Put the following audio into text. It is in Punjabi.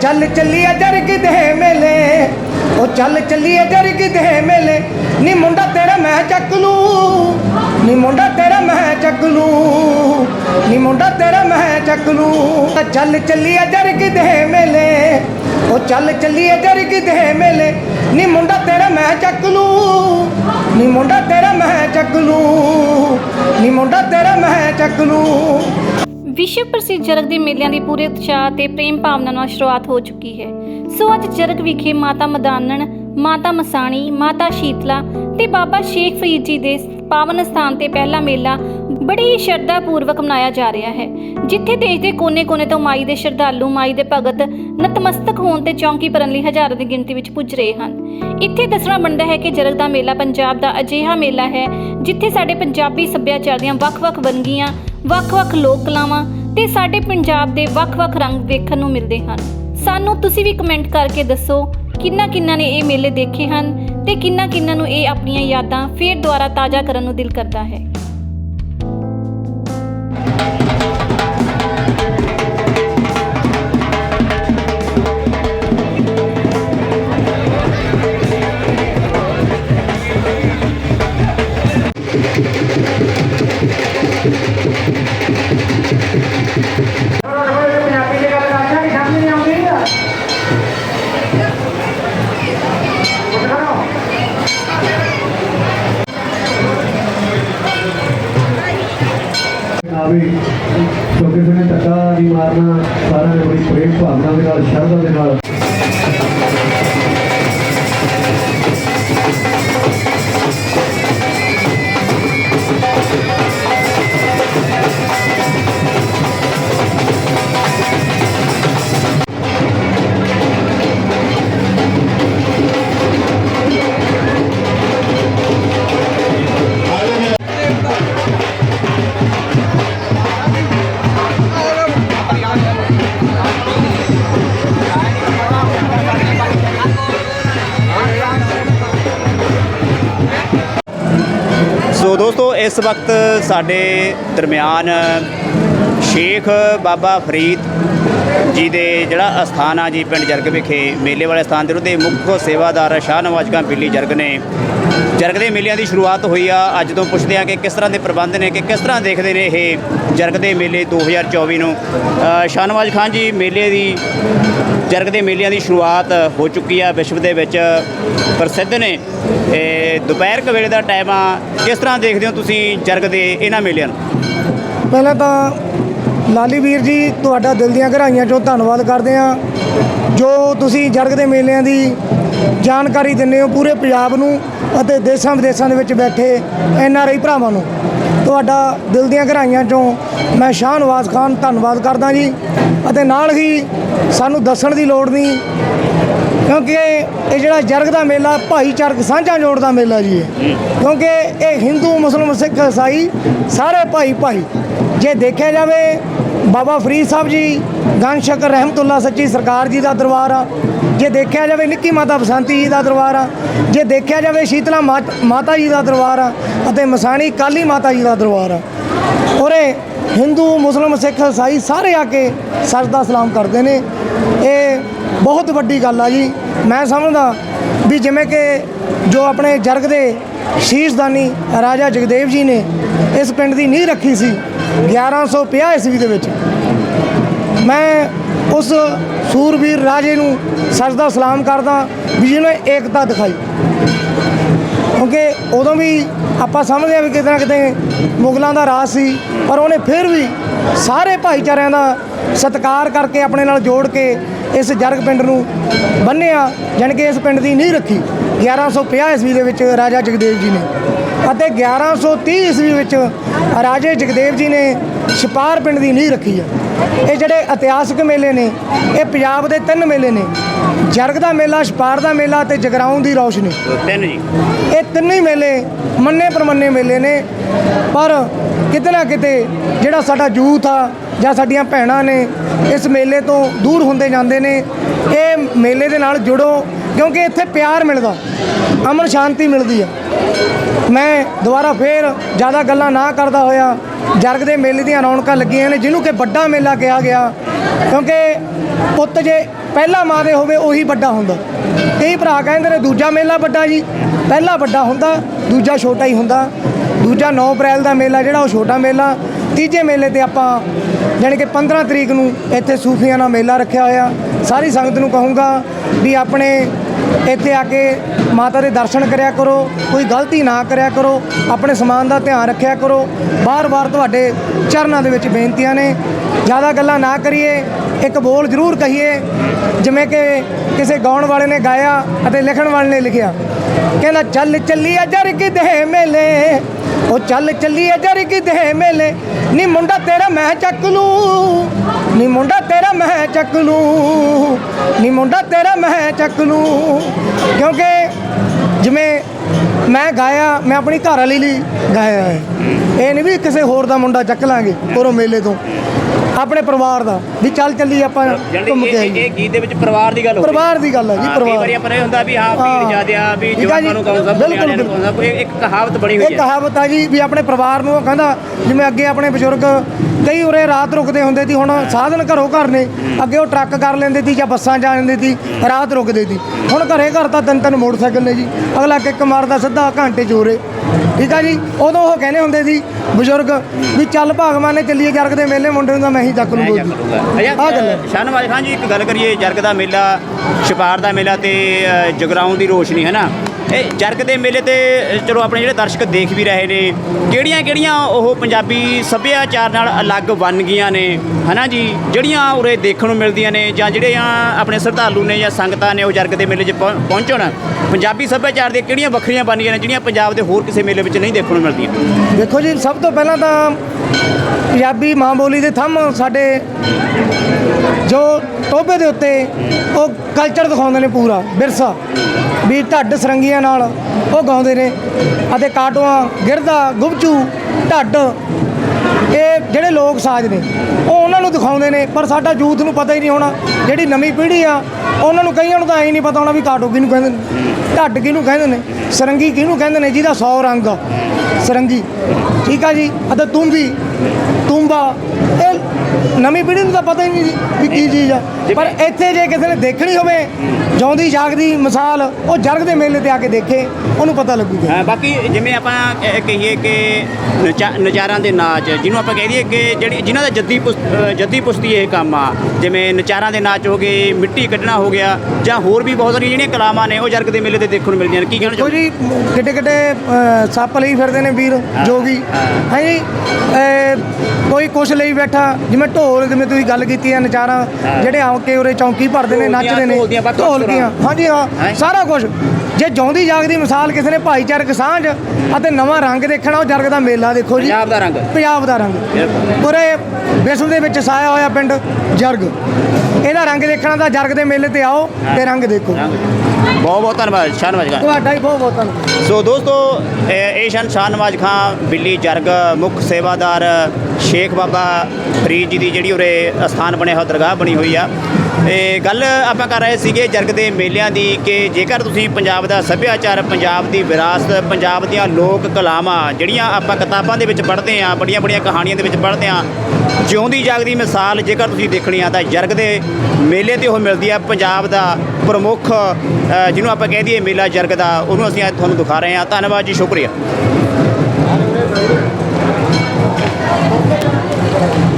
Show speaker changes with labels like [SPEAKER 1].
[SPEAKER 1] ਚੱਲ ਚੱਲੀਏ ਜਰਗ ਦੇ ਮੇਲੇ, ਉਹ ਚੱਲ ਚੱਲੀਏ ਜਰਗ ਦੇ ਮੇਲੇ। ਨੀ ਮੁੰਡਾ ਤੇਰਾ ਮੈਂ ਚੱਕ ਲੂ, ਨੀ ਮੁੰਡਾ ਤੇਰਾ ਮੈਂ ਚੱਕ ਲੂ, ਨੀ ਮੁੰਡਾ ਤੇਰਾ ਮੈਂ ਚੱਕ ਲੂ। ਤਾਂ ਚੱਲ ਚੱਲੀਏ ਜਰਗ ਦੇ ਮੇਲੇ, ਉਹ ਚੱਲ ਚੱਲੀਏ ਜਰਗ ਦੇ ਮੇਲੇ। ਨੀ ਮੁੰਡਾ ਤੇਰਾ ਮੈਂ ਚੱਕ ਲੂ, ਨੀ ਮੁੰਡਾ ਤੇਰਾ ਮੈਂ ਚੱਕ ਲੂ, ਨੀ ਮੁੰਡਾ ਤੇਰਾ ਮੈਂ ਚੱਕ ਲੂ।
[SPEAKER 2] ਵਿਸ਼ਵ ਪ੍ਰਸਿੱਧ ਜਰਗ ਦੇ ਮੇਲਿਆਂ ਦੀ ਪੂਰੇ ਉਤਸ਼ਾਹ ਤੇ ਪ੍ਰੇਮ ਭਾਵਨਾ ਨਾਲ ਸ਼ੁਰੂਆਤ ਹੋ ਚੁੱਕੀ ਹੈ। ਸੋ ਅੱਜ ਜਰਗ ਵਿਖੇ ਮਾਤਾ ਮਦਾਨਣ, ਮਾਤਾ ਮਸਾਣੀ, ਮਾਤਾ ਸ਼ੀਤਲਾ ਤੇ ਬਾਬਾ ਸ਼ੇਖ ਫਰੀਦ ਜੀ ਦੇ ਪਾਵਨ ਸਥਾਨ ਤੇ ਪਹਿਲਾ ਮੇਲਾ ਬੜੀ ਹੀ ਸ਼ਰਧਾ ਪੂਰਵਕ ਮਨਾਇਆ ਜਾ ਰਿਹਾ ਹੈ। ਜਿੱਥੇ ਦੇਸ਼ ਦੇ ਕੋਨੇ-ਕੋਨੇ ਤੋਂ ਮਾਈ ਦੇ ਸ਼ਰਧਾਲੂ, ਮਾਈ ਦੇ ਭਗਤ ਨਤਮਸਤਕ ਹੋਣ ਤੇ ਚੌਂਕੀ ਭਰਨ ਲਈ ਹਜ਼ਾਰਾਂ ਦੀ ਗਿਣਤੀ ਵਿੱਚ ਪੁੱਜ ਰਹੇ ਹਨ। ਇੱਥੇ ਦੱਸਣਾ ਬਣਦਾ ਹੈ ਕਿ ਜਰਗ ਦਾ ਮੇਲਾ ਪੰਜਾਬ ਦਾ ਅਜਿਹਾ ਮੇਲਾ ਹੈ ਜਿੱਥੇ ਸਾਡੇ ਪੰਜਾਬੀ ਸੱਭਿਆਚਾਰ ਦੀਆਂ ਵੱਖ-ਵੱਖ ਵੰਨਗੀਆਂ ਵੱਖ-ਵੱਖ ਲੋਕ ਕਲਾਵਾਂ ਤੇ ਸਾਡੇ ਪੰਜਾਬ ਦੇ ਵੱਖ-ਵੱਖ ਰੰਗ ਵੇਖਣ ਨੂੰ ਮਿਲਦੇ ਹਨ। ਸਾਨੂੰ ਤੁਸੀਂ ਵੀ ਕਮੈਂਟ ਕਰਕੇ ਦੱਸੋ ਕਿੰਨਾ ਕਿੰਨਾ ਨੇ ਇਹ ਮੇਲੇ ਦੇਖੇ ਹਨ ਤੇ ਕਿੰਨਾ ਕਿੰਨਾ ਨੂੰ ਇਹ ਆਪਣੀਆਂ ਯਾਦਾਂ ਫੇਰ ਦੁਬਾਰਾ ਤਾਜ਼ਾ ਕਰਨ ਨੂੰ ਦਿਲ ਕਰਦਾ ਹੈ।
[SPEAKER 1] ਪੰਜਾਬੀ ਦੀ
[SPEAKER 3] ਆਵੇ ਜੋ ਕਿਸੇ ਨੇ ਧੱਕਾ ਨਹੀਂ ਮਾਰਨਾ, ਸਾਰਿਆਂ ਨੇ ਬੜੀ ਪ੍ਰੇਮ ਭਾਵਨਾ ਦੇ ਨਾਲ, ਸ਼ਰਧਾ ਦੇ ਨਾਲ।
[SPEAKER 4] ਸੋ ਦੋਸਤੋ ਇਸ ਵਕਤ ਸਾਡੇ ਦਰਮਿਆਨ ਸ਼ੇਖ ਬਾਬਾ ਫਰੀਦ ਜੀ ਦੇ ਜਿਹੜਾ ਅਸਥਾਨ ਆ ਜੀ ਪਿੰਡ ਜਰਗ ਵਿਖੇ ਮੇਲੇ ਵਾਲੇ ਸਥਾਨ ਦੇ ਉਹਦੇ ਮੁੱਖ ਸੇਵਾਦਾਰ ਸ਼ਾਹ ਨਵਾਜ਼ ਖਾਂ ਪਿੱਲੀ ਜਰਗ ਨੇ। ਜਰਗ ਦੇ ਮੇਲਿਆਂ ਦੀ ਸ਼ੁਰੂਆਤ ਹੋਈ ਆ। ਅੱਜ ਤੋਂ ਪੁੱਛਦੇ ਆ ਕਿ ਕਿਸ ਤਰ੍ਹਾਂ ਦੇ ਪ੍ਰਬੰਧ ਨੇ ਕਿ ਕਿਸ ਤਰ੍ਹਾਂ ਦੇਖਦੇ ਨੇ ਇਹ ਜਰਗ ਦੇ ਮੇਲੇ 2024 ਨੂੰ? ਅ, ਸ਼ਾਹ ਨਵਾਜ਼ ਖਾਨ ਜੀ ਮੇਲੇ ਦੀ ਜਰਗ ਦੇ ਮੇਲਿਆਂ ਦੀ ਸ਼ੁਰੂਆਤ ਹੋ ਚੁੱਕੀ ਆ ਵਿਸ਼ਵ ਦੇ ਵਿੱਚ ਪ੍ਰਸਿੱਧ ਨੇ। ਤੇ ਦੁਪਹਿਰ ਕੁ ਵੇਲੇ ਦਾ ਟਾਈਮ ਆ। ਕਿਸ ਤਰ੍ਹਾਂ ਦੇਖਦੇ ਹੋ ਤੁਸੀਂ ਜਰਗ ਦੇ ਇਹਨਾਂ ਮੇਲਿਆਂ ਨੂੰ?
[SPEAKER 1] ਪਹਿਲਾਂ ਤਾਂ ਲਾਲੀ ਵੀਰ ਜੀ, ਤੁਹਾਡਾ ਦਿਲ ਦੀਆਂ ਗਹਿਰਾਈਆਂ ਚੋਂ ਧੰਨਵਾਦ ਕਰਦੇ ਹਾਂ। ਜੋ ਤੁਸੀਂ ਜਰਗ ਦੇ ਮੇਲਿਆਂ ਦੀ ਜਾਣਕਾਰੀ ਦਿੰਦੇ ਹੋ ਪੂਰੇ ਪੰਜਾਬ ਨੂੰ ਅਤੇ ਦੇਸ਼ਾਂ ਵਿਦੇਸ਼ਾਂ ਦੇ ਵਿੱਚ ਬੈਠੇ ਐਨ ਆਰ ਆਈ ਭਰਾਵਾਂ ਨੂੰ। ਤੁਹਾਡਾ ਦਿਲ ਦੀਆਂ ਗਹਿਰਾਈਆਂ ਚੋਂ ਮੈਂ ਸ਼ਾਹ ਨਵਾਜ਼ ਖਾਨ ਧੰਨਵਾਦ ਕਰਦਾ ਜੀ। ਅਤੇ ਨਾਲ ਹੀ ਸਾਨੂੰ ਦੱਸਣ ਦੀ ਲੋੜ ਨਹੀਂ ਕਿਉਂਕਿ ਇਹ ਜਿਹੜਾ ਜਰਗ ਦਾ ਮੇਲਾ ਭਾਈਚਾਰਕ ਸਾਂਝਾ ਜੋੜ ਦਾ ਮੇਲਾ ਜੀ ਹੈ ਕਿਉਂਕਿ ਇਹ ਹਿੰਦੂ ਮੁਸਲਮਾਨ ਸਿੱਖ ਈਸਾਈ ਸਾਰੇ ਭਾਈ ਭਾਈ। ਜੇ ਦੇਖਿਆ ਜਾਵੇ ਬਾਬਾ ਫਰੀਦ ਸਾਹਿਬ ਜੀ ਗੰਗ ਸ਼ਕਰ ਰਹਿਮਤੁল্লাਹ ਸੱਚੀ ਸਰਕਾਰ ਜੀ ਦਾ ਦਰਬਾਰ ਆ। ਜੇ ਦੇਖਿਆ ਜਾਵੇ ਨਿੱਕੀ ਮਾਤਾ ਬਸੰਤੀ ਜੀ ਦਾ ਦਰਬਾਰ ਆ। ਜੇ ਦੇਖਿਆ ਜਾਵੇ ਸ਼ੀਤਲਾ ਮਾਤ- ਜੀ ਦਾ ਦਰਬਾਰ ਆ ਅਤੇ ਮਸਾਣੀ ਕਾਲੀ ਮਾਤਾ ਜੀ ਦਾ ਦਰਬਾਰ ਆ। ਔਰੇ ਹਿੰਦੂ ਮੁਸਲਮ ਸਿੱਖ ਈਸਾਈ ਸਾਰੇ ਆ ਕੇ ਸਜਦਾ ਸਲਾਮ ਕਰਦੇ ਨੇ। ਇਹ ਬਹੁਤ ਵੱਡੀ ਗੱਲ ਆ ਜੀ। ਮੈਂ ਸਮਝਦਾ ਵੀ ਜਿਵੇਂ ਕਿ ਜੋ ਆਪਣੇ ਜਰਗ ਦੇ ਸ਼ੀਸ਼ਦਾਨੀ ਰਾਜਾ ਜਗਦੇਵ ਜੀ ਨੇ ਇਸ ਪਿੰਡ ਦੀ ਨੀਂਹ ਰੱਖੀ ਸੀ 1150 ਈਸਵੀ ਦੇ ਵਿੱਚ। ਮੈਂ ਉਸ ਸੂਰਵੀਰ ਰਾਜੇ ਨੂੰ ਸਜਦਾ ਸਲਾਮ ਕਰਦਾ ਵੀ ਜਿਹਨੇ ਏਕਤਾ ਦਿਖਾਈ। ਕਿਉਂਕਿ ਉਦੋਂ ਵੀ ਆਪਾਂ ਸਮਝਦੇ ਹਾਂ ਵੀ ਕਿਤੇ ਨਾ ਕਿਤੇ ਮੁਗਲਾਂ ਦਾ ਰਾਜ ਸੀ, ਪਰ ਉਹਨੇ ਫਿਰ ਵੀ ਸਾਰੇ ਭਾਈਚਾਰਿਆਂ ਦਾ ਸਤਿਕਾਰ ਕਰਕੇ ਆਪਣੇ ਨਾਲ ਜੋੜ ਕੇ ਇਸ ਜਰਗ ਪਿੰਡ ਨੂੰ ਬੰਨਿਆ ਜਾਣੀ ਕਿ ਇਸ ਪਿੰਡ ਦੀ ਨੀਂਹ ਰੱਖੀ। 1150 ਈਸਵੀ ਦੇ ਵਿੱਚ ਰਾਜਾ ਜਗਦੇਵ ਜੀ ਨੇ। ਅਤੇ 1130 ਈਸਵੀ ਵਿੱਚ ਰਾਜੇ ਜਗਦੇਵ ਜੀ ਨੇ ਛਪਾਰ ਪਿੰਡ ਦੀ ਨੀਂਹ ਰੱਖੀ ਹੈ। ਇਹ ਜਿਹੜੇ ਇਤਿਹਾਸਕ ਮੇਲੇ ਨੇ ਇਹ ਪੰਜਾਬ ਦੇ ਤਿੰਨ ਮੇਲੇ ਨੇ। ਜਰਗ ਦਾ ਮੇਲਾ ਛਪਾਰ ਦਾ ਮੇਲਾ ਤੇ ਜਗਰਾਉਂ ਦੀ ਰੌਸ਼ਨੀ।
[SPEAKER 4] ਤਿੰਨ ਜੀ।
[SPEAKER 1] ਇਹ ਤਿੰਨੇ ਮੇਲੇ ਮੰਨੇ ਪਰਮੰਨੇ ਮੇਲੇ ਨੇ। ਪਰ ਕਿਤੇ ਨਾ ਕਿਤੇ ਜਿਹੜਾ ਸਾਡਾ ਯੂਥ ਆ ਜਾਂ ਸਾਡੀਆਂ ਭੈਣਾਂ ਨੇ ਇਸ ਮੇਲੇ ਤੋਂ ਦੂਰ ਹੁੰਦੇ ਜਾਂਦੇ ਨੇ, ਇਹ ਮੇਲੇ ਦੇ ਨਾਲ ਜੁੜੋ, ਕਿਉਂਕਿ ਇੱਥੇ ਪਿਆਰ ਮਿਲਦਾ, ਅਮਨ ਸ਼ਾਂਤੀ ਮਿਲਦੀ ਆ। ਮੈਂ ਦੁਬਾਰਾ ਫੇਰ ਜ਼ਿਆਦਾ ਗੱਲਾਂ ਨਾ ਕਰਦਾ ਹੋਇਆ, ਜਰਗ ਦੇ ਮੇਲੇ ਦੀਆਂ ਰੌਣਕਾਂ ਲੱਗੀਆਂ ਨੇ, ਜਿਹਨੂੰ ਕਿ ਵੱਡਾ ਮੇਲਾ ਕਿਹਾ ਗਿਆ, ਕਿਉਂਕਿ ਪੁੱਤ ਜੇ ਪਹਿਲਾ ਮਾਂ ਦੇ ਹੋਵੇ, ਉਹੀ ਵੱਡਾ ਹੁੰਦਾ। ਕਈ ਭਰਾ ਕਹਿੰਦੇ ਨੇ, ਦੂਜਾ ਮੇਲਾ ਵੱਡਾ ਜੀ, ਪਹਿਲਾ ਵੱਡਾ ਹੁੰਦਾ, ਦੂਜਾ ਛੋਟਾ ਹੀ ਹੁੰਦਾ। ਦੂਜਾ 9 ਅਪ੍ਰੈਲ ਦਾ ਮੇਲਾ ਜਿਹੜਾ, ਉਹ ਛੋਟਾ ਮੇਲਾ। ਤੀਜੇ ਮੇਲੇ ਤੇ ਆਪਾਂ ਜਾਣੀ ਕਿ 15 ਤਰੀਕ ਨੂੰ ਇੱਥੇ ਸੂਫ਼ੀਆਂ ਸੂਫੀਆਨਾ ਮੇਲਾ ਰੱਖਿਆ ਹੋਇਆ। ਸਾਰੀ ਸੰਗਤ ਨੂੰ ਕਹੂੰਗਾ ਵੀ ਆਪਣੇ ਇੱਥੇ ਆ ਕੇ ਮਾਤਾ ਦੇ ਦਰਸ਼ਨ ਕਰਿਆ ਕਰੋ, ਕੋਈ ਗਲਤੀ ਨਾ ਕਰਿਆ ਕਰੋ, ਆਪਣੇ ਸਮਾਨ ਦਾ ਧਿਆਨ ਰੱਖਿਆ ਕਰੋ। ਬਾਰ-ਬਾਰ ਤੁਹਾਡੇ ਚਰਨਾਂ ਦੇ ਵਿੱਚ ਬੇਨਤੀਆਂ ਨੇ। ਜ਼ਿਆਦਾ ਗੱਲਾਂ ਨਾ ਕਰੀਏ, ਇੱਕ ਬੋਲ ਜ਼ਰੂਰ ਕਹੀਏ, ਜਿਵੇਂ ਕਿ ਕਿਸੇ ਗਾਉਣ ਵਾਲੇ ਨੇ ਗਾਇਆ ਅਤੇ ਲਿਖਣ ਵਾਲੇ ਨੇ ਲਿਖਿਆ। ਕਹਿੰਦਾ, ਚੱਲ ਚੱਲੀ ਅਜਰ ਕਿਦੇ ਮੇਲੇ ਉਹ ਚੱਲ ਚੱਲੀਏ ਅਜਰ ਕਿਦੇ ਮੇਲੇ। ਨੀ ਮੁੰਡਾ ਤੇਰਾ ਮੈਂ ਚੱਕ ਲੂੰ। ਨੀ ਮੁੰਡਾ ਤੇਰਾ ਮੈਂ ਚੱਕ ਲੂੰ। ਨੀ ਮੁੰਡਾ ਤੇਰਾ ਮੈਂ ਚੱਕ ਲੂੰ। ਕਿਉਂਕਿ ਜਿਵੇਂ ਮੈਂ ਗਾਇਆ, ਮੈਂ ਆਪਣੀ ਘਰ ਵਾਲੀ ਲਈ ਗਾਇਆ ਹੈ। ਇਹ ਨਹੀਂ ਵੀ ਕਿਸੇ ਹੋਰ ਦਾ ਮੁੰਡਾ ਚੱਕ ਲਾਂਗੇ ਉਰੋਂ ਮੇਲੇ ਤੋਂ। ਆਪਣੇ ਪਰਿਵਾਰ ਦਾ। ਵੀ ਚੱਲ ਚੱਲੀ ਆਪਾਂ ਘੁੰਮ ਕੇ
[SPEAKER 4] ਇਹ
[SPEAKER 1] ਆਈਏ।
[SPEAKER 4] ਇਹ ਗੀਤ ਦੇ ਵਿੱਚ ਪਰਿਵਾਰ ਦੀ ਗੱਲ ਹੋ
[SPEAKER 1] ਪਰਿਵਾਰ ਦੀ ਗੱਲ ਹੈ ਜੀ
[SPEAKER 4] ਹਾਂ, ਕਈ
[SPEAKER 1] ਪਰਿਵਾਰ।
[SPEAKER 4] ਵਾਰੀ ਆਪਾਂ ਇਹ ਹੁੰਦਾ ਵੀ ਹਾਂ।
[SPEAKER 1] ਹਾਂ।
[SPEAKER 4] ਭੀੜ ਜ਼ਿਆਦੇ ਆ ਵੀ ਜਵਾਨਾਂ ਨੂੰ ਕਹੋ ਸਭ
[SPEAKER 1] ਬਿਲਕੁਲ,
[SPEAKER 4] ਨਿਆਣਿਆਂ ਨੂੰ ਕਹੋ ਸਭ ਇੱਕ ਕਹਾਵਤ ਬਣੀ ਹੋਈ
[SPEAKER 1] ਇਹ
[SPEAKER 4] ਹੈ।
[SPEAKER 1] ਕਹਾਵਤ ਆ ਜੀ ਵੀ ਆਪਣੇ ਪਰਿਵਾਰ ਨੂੰ ਉਹ ਕਹਿੰਦਾ ਜਿਵੇਂ ਅੱਗੇ ਆਪਣੇ ਬਜ਼ੁਰਗ ਕਈ ਉਰੇ ਰਾਤ ਰੁਕਦੇ ਹੁੰਦੇ ਸੀ ਹੁਣ ਸਾਧਨ ਘਰੋਂ ਘਰ ਨੇ ਅੱਗੇ ਉਹ ਟਰੱਕ ਕਰ ਲੈਂਦੇ ਸੀ ਜਾਂ ਬੱਸਾਂ ਜਾ ਜਾਂਦੇ ਸੀ ਰਾਤ ਰੁਕਦੇ ਸੀ। ਹੁਣ ਘਰੇ ਘਰ ਤਾਂ ਤਿੰਨ ਤਿੰਨ ਮੋਟਰਸਾਈਕਲ ਨੇ ਜੀ ਅਗਲਾ ਕਿੱਕ ਮਾਰਦਾ ਸਿੱਧਾ ਘੰਟੇ ਚੋਰੇ ਠੀਕ ਆ ਜੀ? ਉਦੋਂ ਉਹ ਕਹਿੰਦੇ ਹੁੰਦੇ ਸੀ ਬਜ਼ੁਰਗ ਵੀ ਚੱਲ ਭਗਵਾਨ ਨੇ ਚੱਲੀਏ ਜਰਗ ਦੇ ਮੇਲੇ ਮੁੰਡੇ ਨੂੰ ਤਾਂ ਮੈਂ ਹੀ ਚੱਕ ਲੂ
[SPEAKER 4] ਲੂੰਗਾ।
[SPEAKER 1] ਆਹ ਗੱਲ
[SPEAKER 4] ਸ਼ਾਨਵਾਜ ਖਾਨ ਜੀ ਇੱਕ ਗੱਲ ਕਰੀਏ ਜਰਗ ਦਾ ਮੇਲਾ ਛਪਾਰ ਦਾ ਮੇਲਾ ਤੇ ਜਗਰਾਉਂ ਦੀ ਰੋਸ਼ਨੀ ਹੈ ਨਾ? ਇਹ ਜਰਗ ਦੇ ਮੇਲੇ ਤੇ ਚਲੋ ਆਪਣੇ ਜਿਹੜੇ ਦਰਸ਼ਕ ਦੇਖ ਵੀ ਰਹੇ ਨੇ, ਕਿਹੜੀਆਂ ਕਿਹੜੀਆਂ ਉਹ ਪੰਜਾਬੀ ਸੱਭਿਆਚਾਰ ਨਾਲ ਅਲੱਗ ਬਣ ਗਈਆਂ ਨੇ? ਹਨਾ ਜੀ? ਜਿਹੜੀਆਂ ਉਰੇ ਦੇਖਣ ਨੂੰ ਮਿਲਦੀਆਂ ਨੇ ਜਾਂ ਜਿਹੜੇ ਆ ਆਪਣੇ ਸ਼ਰਧਾਲੂ ਨੇ ਜਾਂ ਸੰਗਤਾਂ ਨੇ ਉਹ ਜਰਗ ਦੇ ਮੇਲੇ 'ਚ ਪਹੁੰ- ਪਹੁੰਚਣ, ਪੰਜਾਬੀ ਸੱਭਿਆਚਾਰ ਦੀਆਂ ਕਿਹੜੀਆਂ ਵੱਖਰੀਆਂ ਵੰਨਗੀਆਂ ਨੇ, ਜਿਹੜੀਆਂ ਪੰਜਾਬ ਦੇ ਹੋਰ ਕਿਸੇ ਮੇਲੇ ਵਿੱਚ ਨਹੀਂ ਦੇਖਣ ਨੂੰ ਮਿਲਦੀਆਂ?
[SPEAKER 1] ਦੇਖੋ ਜੀ, ਸਭ ਤੋਂ ਪਹਿਲਾਂ ਤਾਂ ਪੰਜਾਬੀ ਮਾਂ ਬੋਲੀ ਦੇ ਥੰਮ ਸਾਡੇ ਜੋ ਟੋਭੇ ਦੇ ਉੱਤੇ ਉਹ ਕਲਚਰ ਦਿਖਾਉਂਦੇ ਨੇ ਪੂਰਾ, ਵਿਰਸਾ। ਵੀ ਢੱਡ ਸਰੰਗੀਆਂ ਨਾਲ ਉਹ ਗਾਉਂਦੇ ਨੇ ਅਤੇ ਕਾਟੋਆਂ ਗਿਰਦਾ ਗੁਬਚੂ ਢੱਡ ਇਹ ਜਿਹੜੇ ਲੋਕ ਸਾਜ਼ ਨੇ, ਉਹ ਉਹਨਾਂ ਨੂੰ ਦਿਖਾਉਂਦੇ ਨੇ, ਪਰ ਸਾਡਾ ਯੂਥ ਨੂੰ ਪਤਾ ਹੀ ਨਹੀਂ ਹੋਣਾ, ਜਿਹੜੀ ਨਵੀਂ ਪੀੜ੍ਹੀ ਆ, ਉਹਨਾਂ ਨੂੰ ਕਈਆਂ ਨੂੰ ਤਾਂ ਐ ਨਹੀਂ ਪਤਾ ਹੋਣਾ ਵੀ ਕਾਟੋ ਕਿਹਨੂੰ ਕਹਿੰਦੇ ਨੇ ਢੱਡ ਕਿਹਨੂੰ ਕਹਿੰਦੇ ਨੇ, ਸਰੰਗੀ ਕਿਹਨੂੰ ਕਹਿੰਦੇ ਨੇ, ਜਿਹਦਾ 100 ਰੰਗ ਆ, ਸਰੰਗੀ। ਠੀਕ ਆ ਜੀ? ਅਤੇ ਤੁੰਬੀ, ਤੁੰਬਾ ਨਵੀਂ ਪੀੜ੍ਹੀ ਨੂੰ ਤਾਂ ਪਤਾ ਹੀ ਨਹੀਂ ਜੀ ਵੀ ਕੀ ਚੀਜ਼ ਆ। ਪਰ ਇੱਥੇ ਜੇ ਕਿਸੇ ਨੇ ਦੇਖਣੀ ਹੋਵੇ ਜਿਉਂਦੀ ਜਾਗਦੀ ਮਿਸਾਲ ਉਹ ਜਰਗ ਦੇ ਮੇਲੇ ਤੇ ਆ ਕੇ ਦੇਖੇ ਉਹਨੂੰ ਪਤਾ ਲੱਗੂਗਾ।
[SPEAKER 4] ਹਾਂ, ਬਾਕੀ ਜਿਵੇਂ ਆਪਾਂ ਕਹੀਏ ਕਿ ਨਚਾ- ਨਚਾਰਾਂ ਦੇ ਨਾਚ ਜਿਹਨੂੰ ਆਪਾਂ ਕਹਿ ਦਈਏ ਕਿ ਜਿਹੜੀ ਜਿਨ੍ਹਾਂ ਦਾ ਜੱਦੀ ਪੁਸ- ਅ, ਜੱਦੀ ਪੁਸ਼ਤੀ ਇਹ ਕੰਮ ਆ। ਜਿਵੇਂ ਨਚਾਰਾਂ ਦੇ ਨਾਚ ਹੋ ਗਏ ਮਿੱਟੀ ਕੱਢਣਾ ਹੋ ਗਿਆ ਜਾਂ ਹੋਰ ਵੀ ਬਹੁਤ ਸਾਰੀਆਂ ਜਿਹੜੀਆਂ ਕਲਾਵਾਂ ਨੇ ਉਹ ਜਰਗ ਦੇ ਮੇਲੇ ਤੇ ਦੇਖਣ ਨੂੰ ਮਿਲਦੀਆਂ ਨੇ। ਕੀ ਕਹਿਣਾ ਚਾਹੁੰਦੇ
[SPEAKER 1] ਜੀ ਕਿੱਡੇ ਕਿੱਡੇ ਸੱਪ ਲਈ ਫਿਰਦੇ ਨੇ ਵੀਰ ਜੋਗੀ। ਹੈ। ਜੀ? ਕੋਈ ਕੁਛ ਲਈ ਬੈਠਾ ਜਿਵੇਂ ਢੋਲ ਜਿਵੇਂ ਤੁਸੀਂ ਗੱਲ ਕੀਤੀ ਹੈ ਨਚਾਰਾ ਜਿਹੜੇ ਆ ਕੇ ਉਰੇ ਚੌਂਕੀ ਭਰਦੇ ਨੇ ਨੱਚਦੇ ਨੇ
[SPEAKER 4] ਬਾਕੀ
[SPEAKER 1] ਢੋਲਕੀਆਂ ਹਾਂਜੀ ਹਾਂ? ਸਾਰਾ ਕੁਝ ਜੇ ਜਿਉਂਦੀ ਜਾਗਦੀ ਮਿਸਾਲ ਕਿਸੇ ਨੇ ਭਾਈਚਾਰਕ ਸਾਂਝ ਅਤੇ ਨਵਾਂ ਰੰਗ ਦੇਖਣਾ ਉਹ ਜਰਗ ਦਾ ਮੇਲਾ ਦੇਖੋ ਜੀ।
[SPEAKER 4] ਪੰਜਾਬ ਦਾ ਰੰਗ।
[SPEAKER 1] ਪੰਜਾਬ ਦਾ ਰੰਗ। ਪੂਰੇ ਵਿਸ਼ਵ ਦੇ ਵਿੱਚ ਸਾਇਆ ਹੋਇਆ ਪਿੰਡ ਜਰਗ। ਇਹਦਾ ਰੰਗ ਦੇਖਣਾ ਤਾਂ ਜਰਗ ਦੇ ਮੇਲੇ ਤੇ ਆਓ ਤੇ ਰੰਗ ਦੇਖੋ।
[SPEAKER 4] ਬਹੁਤ ਬਹੁਤ ਧੰਨਵਾਦ ਸ਼ਾਨਵਾਜ ਖਾਨ।
[SPEAKER 1] ਤੁਹਾਡਾ ਹੀ ਬਹੁਤ ਬਹੁਤ ਧੰਨਵਾਦ।
[SPEAKER 4] ਸੋ ਦੋਸਤੋ ਇਹ ਇਹ ਸਨ ਸ਼ਾਹਨਵਾਜ ਖਾਂ ਬਿੱਲੀ ਜਰਗ ਮੁੱਖ ਸੇਵਾਦਾਰ ਸ਼ੇਖ ਬਾਬਾ ਫਰੀਦ ਜੀ ਦੀ ਜਿਹੜੀ ਉਰੇ ਅਸਥਾਨ ਬਣਿਆ ਹੋਇਆ, ਦਰਗਾਹ ਬਣੀ ਹੋਈ ਆ। ਇਹ ਗੱਲ ਆਪਾਂ ਕਰ ਰਹੇ ਸੀਗੇ ਜਰਗ ਦੇ ਮੇਲਿਆਂ ਦੀ ਕਿ ਜੇਕਰ ਤੁਸੀਂ ਪੰਜਾਬ ਦਾ ਸੱਭਿਆਚਾਰ, ਪੰਜਾਬ ਦੀ ਵਿਰਾਸਤ, ਪੰਜਾਬ ਦੀਆਂ ਲੋਕ ਕਲਾਵਾਂ, ਜਿਹੜੀਆਂ ਆਪਾਂ ਕਿਤਾਬਾਂ ਦੇ ਵਿੱਚ ਪੜ੍ਹਦੇ ਆ ਬੜੀਆਂ ਬੜੀਆਂ ਕਹਾਣੀਆਂ ਦੇ ਵਿੱਚ ਪੜ੍ਹਦੇ ਆ ਜਿਉਂਦੀ ਜਾਗਦੀ ਮਿਸਾਲ ਜੇਕਰ ਤੁਸੀਂ ਦੇਖਣੀ ਆ, ਤਾਂ ਜਰਗ ਦੇ ਮੇਲੇ ਤੇ ਉਹ ਮਿਲਦੀ ਆ। ਪੰਜਾਬ ਦਾ ਪ੍ਰਮੁੱਖ ਜਿਹਨੂੰ ਆਪਾਂ ਕਹਿ ਦਈਏ ਮੇਲਾ ਜਰਗ ਦਾ, ਉਹਨੂੰ ਅਸੀਂ ਅੱਜ ਤੁਹਾਨੂੰ ਦਿਖਾ ਰਹੇ ਹਾਂ। ਧੰਨਵਾਦ ਜੀ, ਸ਼ੁਕਰੀਆ। Thank you.